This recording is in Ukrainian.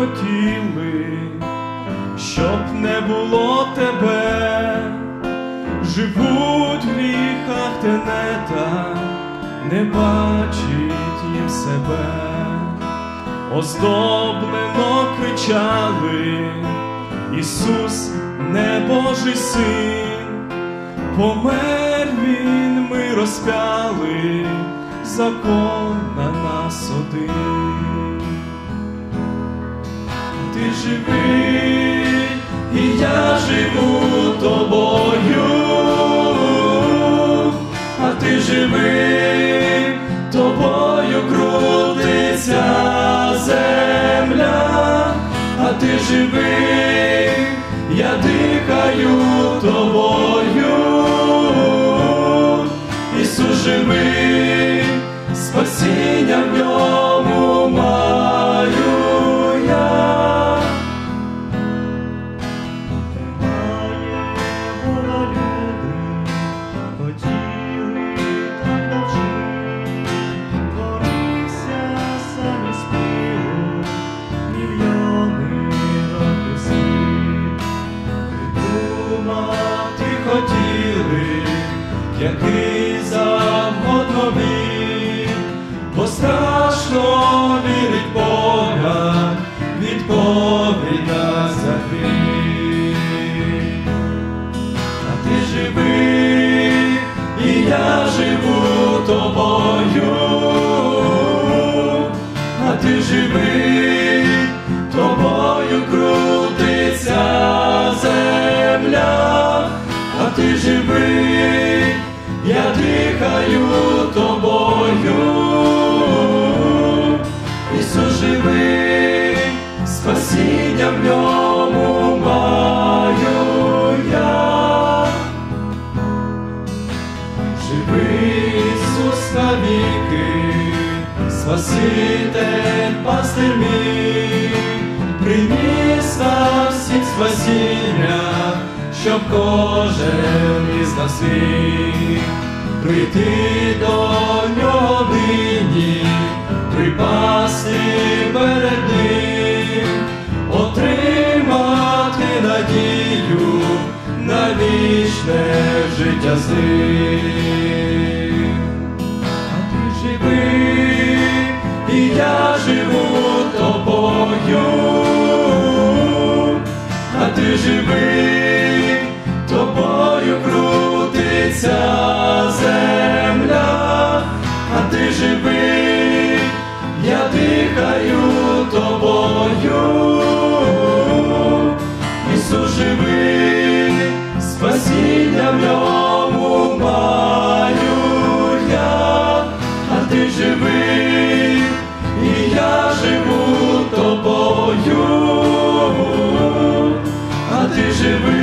хотіли, щоб не було тебе, живуть в гріхах тенета, не бачить їм себе, оздоблено кричали, Ісус, не Божий син, помер він, ми розпяли, закон на нас один. Ти живий, і я живу тобою, а ти живий, тобою крутиться земля, а ти живий, я дихаю тобою, Ісус живий, спасіння який завгодно вік, бо страшно вірить Бога, відповіда за гріх. А ти живий, і я живу тобою, а ти живий, тобою крутиться земля, а ти живий, я дихаю тобою, Ісус живий, спасіння в ньому маю я. Живий Ісус навіки, Спаситель пастир мій, приніс нам всіх спасіння, щоб кожен із нас прийти до нього нині, припасти перед ним, отримати надію на вічне життя з ним. А ти живий, і я живу тобою, а ти живий, а